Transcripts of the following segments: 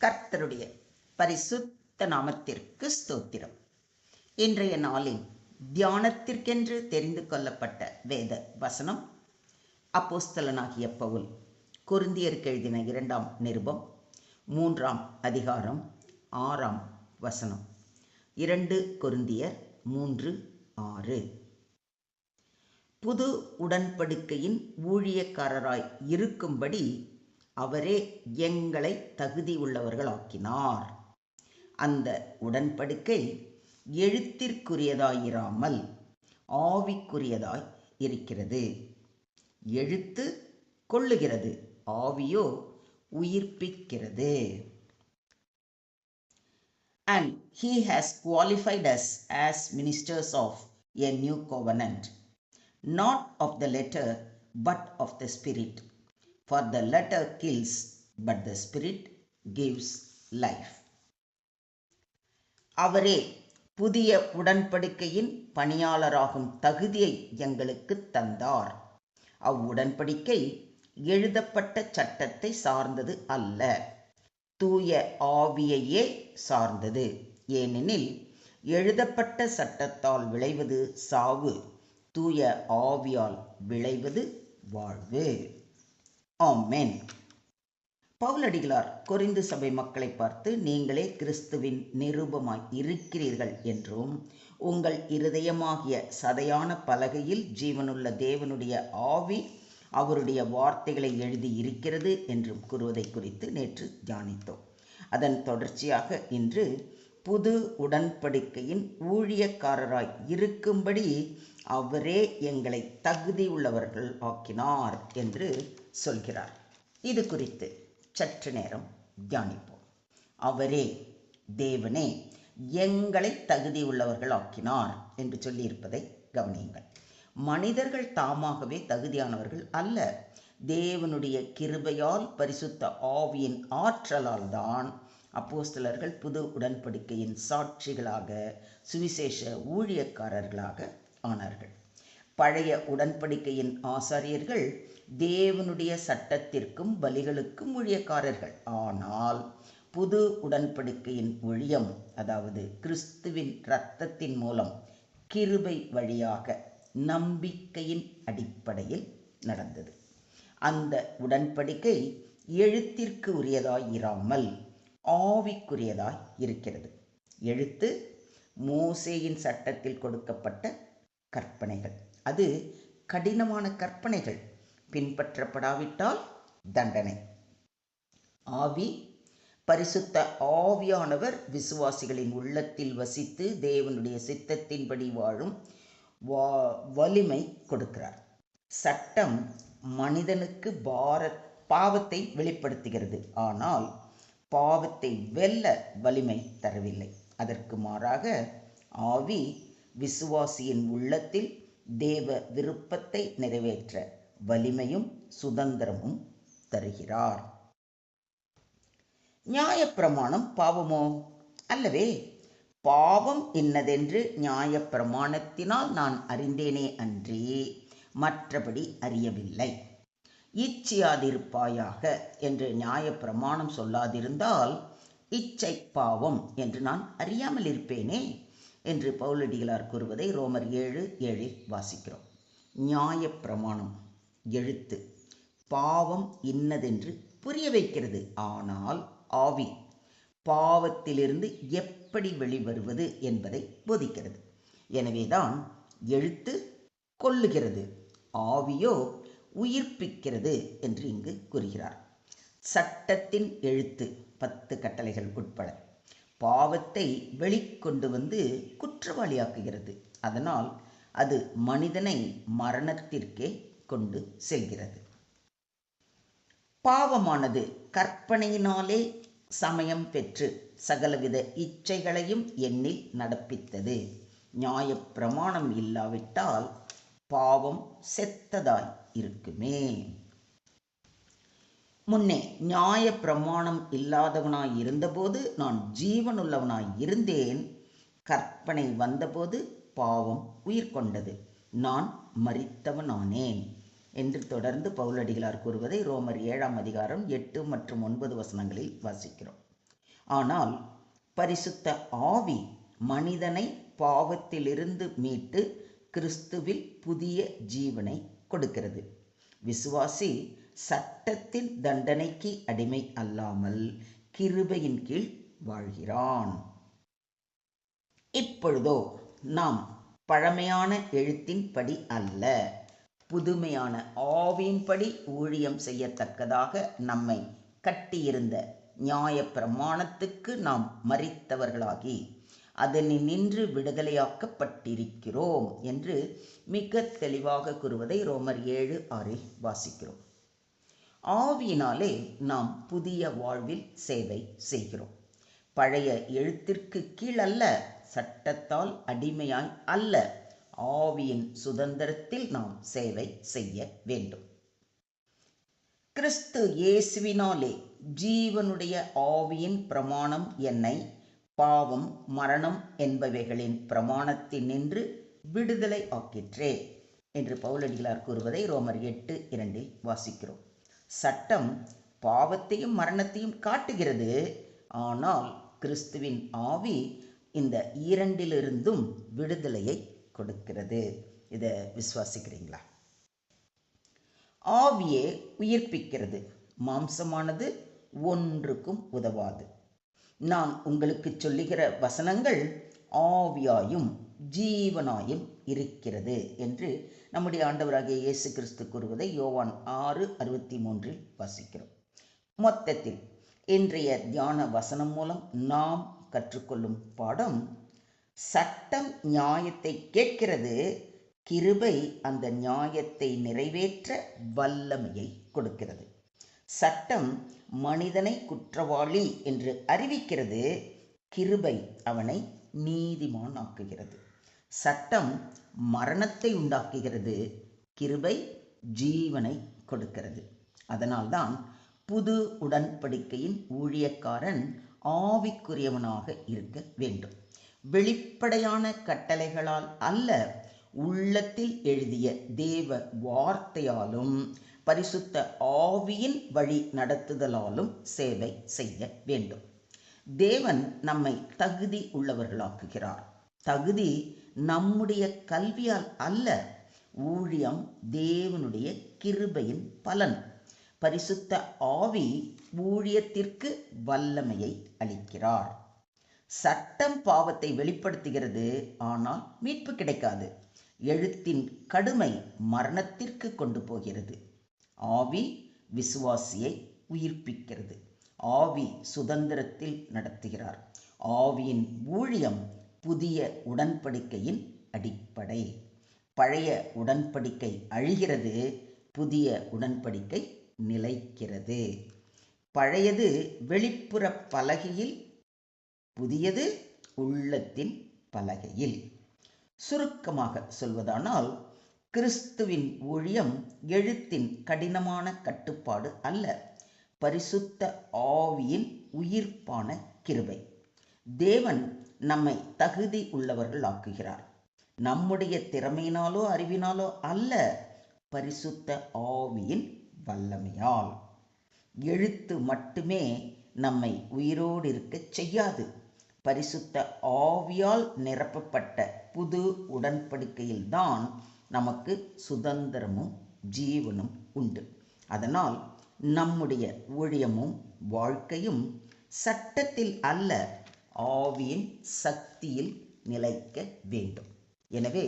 கர்த்தருடைய பரிசுத்த நாமத்திற்கு ஸ்தோத்திரம். இன்றைய நாளின் தியானத்திற்கென்று தெரிந்து கொள்ளப்பட்ட வேத வசனம் அப்போஸ்தலனாகிய பவுல் கொருந்தியருக்கு எழுதின இரண்டாம் நிருபம் மூன்றாம் அதிகாரம் ஆறாம் வசனம். இரண்டு கொருந்தியர் மூன்று ஆறு. புது உடன்படிக்கையின் ஊழியக்காரராய் இருக்கும்படி அவரே எங்களை தகுதி உள்ளவர்களாக்கினார். அந்த உடன்படிக்கை எழுத்திற்குரியதாயிராமல் ஆவிக்குரியதாய் இருக்கிறது. எழுத்து கொள்ளுகிறது ஆவியோ உயிர்ப்பிக்கிறது. And he has qualified us as ministers of a new covenant, not of the letter but of the spirit For the letter kills, but the Spirit gives life. அவரே புதிய உடன்படிக்கையின் பணியாளராகும் தகுதியை எங்களுக்கு தந்தார். அவ்வுடன்படிக்கை எழுதப்பட்ட சட்டத்தை சார்ந்தது அல்ல. தூய ஆவியையே சார்ந்தது. ஏனெனில் எழுதப்பட்ட சட்டத்தால் விளைவது சாவு தூய ஆவியால் விளைவது வாழ்வு. ஆமேன். பவுலடிகளார் கொரிந்து சபை மக்களை பார்த்து நீங்களே கிறிஸ்துவின் நிரூபமாய் இருக்கிறீர்கள் என்றும் உங்கள் இருதயமாகிய சதையான பலகையில் ஜீவனுள்ள தேவனுடைய ஆவி அவருடைய வார்த்தைகளை எழுதி இருக்கிறது என்றும் கூறுவதை குறித்து நேற்று தியானித்தோம். அதன் தொடர்ச்சியாக இன்று புது உடன்படிக்கையின் ஊழியக்காரராய் இருக்கும்படி அவரே எங்களை தகுதி உள்ளவர்கள் ஆக்கினார் என்று சொல்கிறார். இது குறித்து சற்று நேரம் தியானிப்போம். அவரே தேவனே எங்களை தகுதி உள்ளவர்கள் ஆக்கினார் என்று சொல்லியிருப்பதை கவனியுங்கள். மனிதர்கள் தாமாகவே தகுதியானவர்கள் அல்ல. தேவனுடைய கிருபையால் பரிசுத்த ஆவியின் ஆற்றலால் தான் அப்போஸ்தலர்கள் புது உடன்படிக்கையின் சாட்சிகளாக சுவிசேஷ ஊழியக்காரர்களாக ஆனார்கள். பழைய உடன்படிக்கையின் ஆசாரியர்கள் தேவனுடைய சட்டத்திற்கும் பலிகளுக்கும் ஊழியக்காரர்கள். ஆனால் புது உடன்படிக்கையின் ஒழியம் அதாவது கிறிஸ்துவின் இரத்தத்தின் மூலம் கிருபை வழியாக நம்பிக்கையின் அடிப்படையில் நடந்தது. அந்த உடன்படிக்கை எழுத்திற்கு உரியதாய் இராமல் ஆவிக்குரியதாய் இருக்கிறது. எழுத்து மோசேயின் சட்டத்தில் கொடுக்கப்பட்ட கற்பனைகள். அது கடினமான கற்பனைகள். பின்பற்றப்படாவிட்டால் தண்டனை. ஆவி பரிசுத்த ஆவியானவர் விசுவாசிகளின் உள்ளத்தில் வசித்து தேவனுடைய சித்தத்தின்படி வாழும் வா வலிமை கொடுக்கிறார். சட்டம் மனிதனுக்கு பார பாவத்தை வெளிப்படுத்துகிறது. ஆனால் பாவத்தை வெல்ல வலிமை தரவில்லை. அதற்கு மாறாக ஆவி விசுவாசியின் உள்ளத்தில் தேவ விருப்பத்தை நிறைவேற்ற வலிமையும் சுதந்திரமும் தருகிறார். நியாயப்பிரமாணம் பாவமோ? அல்லவே பாவம் இன்னதென்று நியாயப்பிரமாணத்தினால் நான் அறிந்தேனே அன்றி மற்றபடி அறியவில்லை. இச்சியாதிருப்பாயாக என்று நியாயப்பிரமாணம் சொல்லாதிருந்தால் இச்சை பாவம் என்று நான் அறியாமல் இருப்பேனே என்று பவுலடிகளார் கூறுவதை ரோமர் ஏழு ஏழில் வாசிக்கிறோம். நியாயப்பிரமாணம் எழுத்து. பாவம் இன்னதென்று புரிய வைக்கிறது. ஆனால் ஆவி. பாவத்திலிருந்து எப்படி வெளிவருவது என்பதை போதிக்கிறது. எனவேதான் எழுத்து கொல்லுகிறது. ஆவியோ உயிர்ப்பிக்கிறது என்று இங்கு கூறுகிறார். சட்டத்தின் எழுத்து. பத்து கட்டளைகள் உட்பட. பாவத்தை வெளிக்கொண்டு வந்து குற்றவாளியாக்குகிறது. அதனால் அது மனிதனை மரணத்திற்கே கொண்டு செல்கிறது. பாவமானது கற்பனையினாலே சமயம் பெற்று சகலவித இச்சைகளையும் எண்ணில் நடப்பித்தது. நியாய பிரமாணம் இல்லாவிட்டால் பாவம் செத்ததாய் இருக்குமே. முன்னே நியாய பிரமாணம் இல்லாதவனாய் இருந்தபோது நான் ஜீவனுள்ளவனாய் இருந்தேன். கற்பனை வந்தபோது பாவம் உயிர் கொண்டது. நான் மறித்தவனானேன் என்று தொடர்ந்து பவுலடிகளார் கூறுவதை ரோமர் ஏழாம் அதிகாரம் எட்டு மற்றும் ஒன்பது வசனங்களில் வாசிக்கிறோம். ஆனால் பரிசுத்த ஆவி மனிதனை பாவத்திலிருந்து மீட்டு கிறிஸ்துவில் புதிய ஜீவனை கொடுக்கிறது. விசுவாசி சட்டத்தின் தண்டனைக்கு அடிமை அல்லாமல் கிருபையின் கீழ் வாழ்கிறான். இப்பொழுதோ நாம் பழமையான எழுத்தின்படி அல்ல புதுமையான ஆவியின்படி ஊழியம் செய்யத்தக்கதாக நம்மை கட்டியிருந்த நியாய பிரமாணத்துக்கு நாம் மறித்தவர்களாகி அதனை நின்று விடுதலையாக்கப்பட்டிருக்கிறோம் என்று மிக தெளிவாக கூறுவதை ரோமர் ஏழு ஆறில் வாசிக்கிறோம். ஆவியினாலே நாம் புதிய வாழ்வில் சேவை செய்கிறோம். பழைய எழுத்திற்கு கீழல்ல சட்டத்தால் அடிமையாய் அல்ல ஆவியின் சுதந்திரத்தில் நாம் சேவை செய்ய வேண்டும். கிறிஸ்து இயேசுவினாலே ஜீவனுடைய ஆவியின் பிரமாணம் என்னை பாவம் மரணம் என்பவைகளின் பிரமாணத்தில் நின்று விடுதலை ஆக்கிற்றே என்று பவுலடிகளார் கூறுவதை ரோமர் எட்டு இரண்டில் வாசிக்கிறோம். சட்டம் பாவத்தையும் மரணத்தையும் காட்டுகிறது. ஆனால் கிறிஸ்துவின் ஆவி இந்த ஈரண்டிலிருந்தும் விடுதலையை கொடுக்கிறது. இதை விசுவாசிக்கிறீங்களா? ஆவியே உயிர்ப்பிக்கிறது. மாம்சமானது ஒன்றுக்கும் உதவாது. நான் உங்களுக்கு சொல்லுகிற வசனங்கள் ஆவியாயும் ஜீவனாயும் இருக்கிறது என்று நம்முடைய ஆண்டவராகிய இயேசு கிறிஸ்து கூறுவதை யோவான் ஆறு அறுபத்தி மூன்றில் வாசிக்கிறோம். மொத்தத்தில் இன்றைய தியான வசனம் மூலம் நாம் கற்றுக்கொள்ளும் பாடம் சட்டம் நியாயத்தை கேட்கிறது கிருபை அந்த நியாயத்தை நிறைவேற்ற வல்லமையை கொடுக்கிறது. சட்டம் மனிதனை குற்றவாளி என்று அறிவிக்கிறது கிருபை அவனை நீதிமான் ஆக்குகிறது சட்டம் மரணத்தை உண்டாக்குகிறது கிருபை ஜீவனை கொடுக்கிறது. அதனால்தான் புது உடன்படிக்கையின் ஊழியக்காரன் ஆவிக்குரியவனாக இருக்க வேண்டும். வெளிப்படையான கட்டளைகளால் அல்ல உள்ளத்தில் எழுதிய தேவ வார்த்தையாலும் பரிசுத்த ஆவியின் வழி நடத்துதலாலும் சேவை செய்ய வேண்டும். தேவன் நம்மை தகுதி உள்ளவர்களாக்குகிறார். தகுதி நம்முடைய கல்வியால் அல்ல ஊழியம் தேவனுடைய கிருபையின் பலன். பரிசுத்த ஆவி ஊழியத்திற்கு வல்லமையை அளிக்கிறார். சட்டம் பாவத்தை வெளிப்படுத்துகிறது ஆனால் மீட்பு கிடைக்காது. எழுத்தின் கடுமை மரணத்திற்கு கொண்டு போகிறது. ஆவி விசுவாசியை உயிர்ப்பிக்கிறது. ஆவி சுதந்திரத்தில் நடத்துகிறார். ஆவியின் ஊழியம் புதிய உடன்படிக்கையின் அடிப்படை. பழைய உடன்படிக்கை அழிகிறது புதிய உடன்படிக்கை நிலைக்கிறது. பழையது வெளிப்புற பலகையில் புதியது உள்ளத்தின் பலகையில். சுருக்கமாக சொல்வதானால் கிறிஸ்துவின் ஊழியம் எழுத்தின் கடினமான கட்டுப்பாடு அல்ல பரிசுத்த ஆவியின் உயிர்ப்பான கிருபை. தேவன் நம்மை தகுதி உள்ளவர்கள் ஆக்குகிறார் நம்முடைய திறமையினாலோ அறிவினாலோ அல்ல பரிசுத்த ஆவியின் வல்லமையால். எழுத்து மட்டுமே நம்மை உயிரோடு இருக்க செய்யாது. பரிசுத்த ஆவியால் நிரப்பப்பட்ட புது உடன்படிக்கையில்தான் நமக்கு சுதந்திரமும் ஜீவனும் உண்டு. அதனால் நம்முடைய ஊழியமும் வாழ்க்கையும் சட்டத்தில் அல்ல ஆவியின் சக்தியில் நிலைக்க வேண்டும். எனவே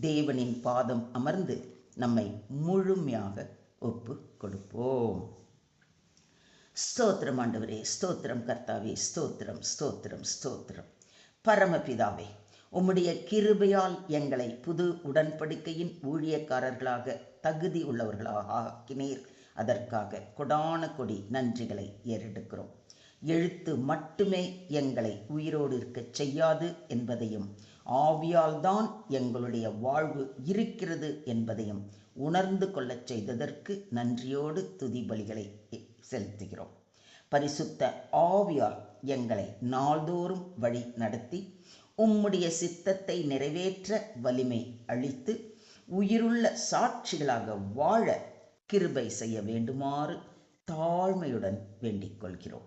தேவனின் பாதம் அமர்ந்து நம்மை முழுமையாக ஒப்பு கொடுப்போம். ஸ்தோத்திரம் ஆண்டவரே ஸ்தோத்திரம் கர்த்தாவே ஸ்தோத்திரம் ஸ்தோத்திரம் ஸ்தோத்திரம். பரமபிதாவே உம்முடைய கிருபையால் எங்களை புது உடன்படிக்கையின் ஊழியக்காரர்களாக தகுதி உள்ளவர்களாக ஆக்கினீர். அதற்காக கொடான கொடி நன்றிகளை ஏறெடுக்கிறோம். எழுத்து மட்டுமே எங்களை உயிரோடு இருக்கச் செய்யாது என்பதையும் ஆவியால்தான் எங்களுடைய வாழ்வு இருக்கிறது என்பதையும் உணர்ந்து கொள்ளச் செய்ததற்கு நன்றியோடு துதிபலிகளை செலுத்துகிறோம். பரிசுத்த ஆவியால் எங்களை நாள்தோறும் வழி நடத்தி உம்முடைய சித்தத்தை நிறைவேற்ற வலிமை அளித்து உயிருள்ள சாட்சிகளாக வாழ கிருபை செய்ய வேண்டுமாறு தாழ்மையுடன் வேண்டிக் கொள்கிறோம்.